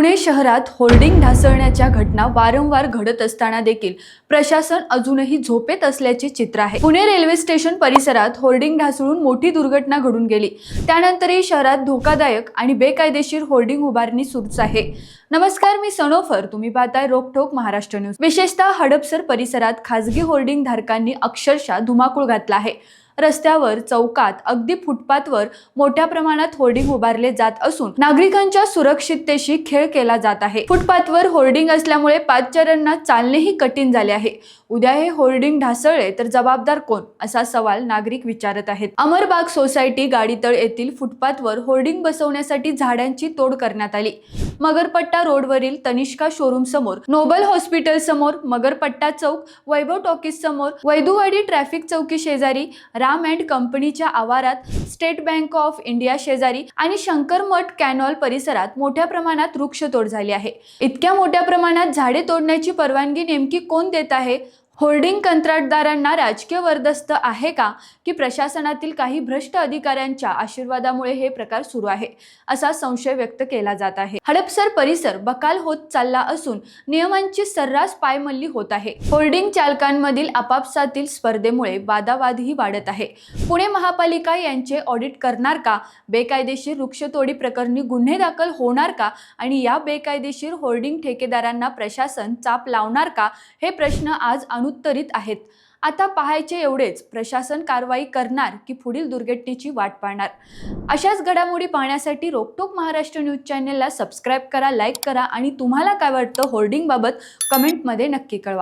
पुणे शहरात होर्डिंग ढासळण्याच्या घटना वारंवार घडत असताना देखील प्रशासन अजूनही झोपेत असल्याचे चित्र आहे. पुणे रेल्वे स्टेशन परिसरात होर्डिंग ढासळून मोठी दुर्घटना घडून गेली. त्यानंतरही शहरात धोकादायक आणि बेकायदेशीर होर्डिंग उभारणी सुरूच आहे. नमस्कार मी सनोफर तुम्ही पाहताय रोकठोक महाराष्ट्र न्यूज. विशेषतः हडपसर परिसरात खासगी होर्डिंग धारकांनी अक्षरशः धुमाकूळ घातला आहे. रस्त्यावर चौकात अगदी फुटपाथवर मोठ्या प्रमाणात होर्डिंग उभारले जात असून नागरिकांच्या सुरक्षिततेशी खेळ केला जात आहे. फुटपाथवर होर्डिंग असल्यामुळे पादचाऱ्यांना चालणेही कठीण झाले आहे. उद्या हे होर्डिंग ढासळले तर जबाबदार कोण? असा सवाल नागरिक विचारत आहेत. अमरबाग सोसायटी गाडीतळ येथील फुटपाथवर होर्डिंग बसवण्यासाठी झाडांची तोड करण्यात आली. मगरपट्टा रोडवरील तनिष्का शोरूम समोर नोबल हॉस्पिटल समोर मगरपट्टा चौक वैभव टॉकीज समोर वैदुवाडी ट्रॅफिक चौकी शेजारी राम अँड कंपनीच्या आवारात स्टेट बँक ऑफ इंडिया शेजारी आणि शंकर मठ कॅनॉल परिसरात मोठ्या प्रमाणात वृक्षतोड झाली आहे. इतक्या मोठ्या प्रमाणात झाडे तोडण्याची परवानगी नेमकी कोण देत आहे? होर्डिंग कंत्राटदारांना राजकीय वर्दस्त आहे का? की प्रशासनातील काही भ्रष्ट अधिकाऱ्यांच्या आशीर्वादामुळे हे प्रकार सुरू आहे असा संशय व्यक्त केला जात आहे. हडपसर परिसर बकाल होत चालला असून नियमांची सर्रास पायमल्ली होत आहे. होर्डिंग चालकांमधील आपापसातील स्पर्धेमुळे वादावादही वाढत आहे. पुणे महापालिका यांचे ऑडिट करणार का? बेकायदेशीर वृक्षतोडी प्रकरणी गुन्हे दाखल होणार का? आणि या बेकायदेशीर होर्डिंग ठेकेदारांना प्रशासन चाप लावणार का? हे प्रश्न आज अनुत्तरित आहेत. आता पाहायचे एवढेच. प्रशासन कारवाई करणार की पुढील दुर्घटनेची वाट पाहणार. अशाच घडामोडी पाहण्यासाठी रोकटोक महाराष्ट्र न्यूज चॅनेलला सबस्क्राईब करा लाईक करा आणि तुम्हाला काय वाटतं होर्डिंगबाबत कमेंटमध्ये नक्की कळवा.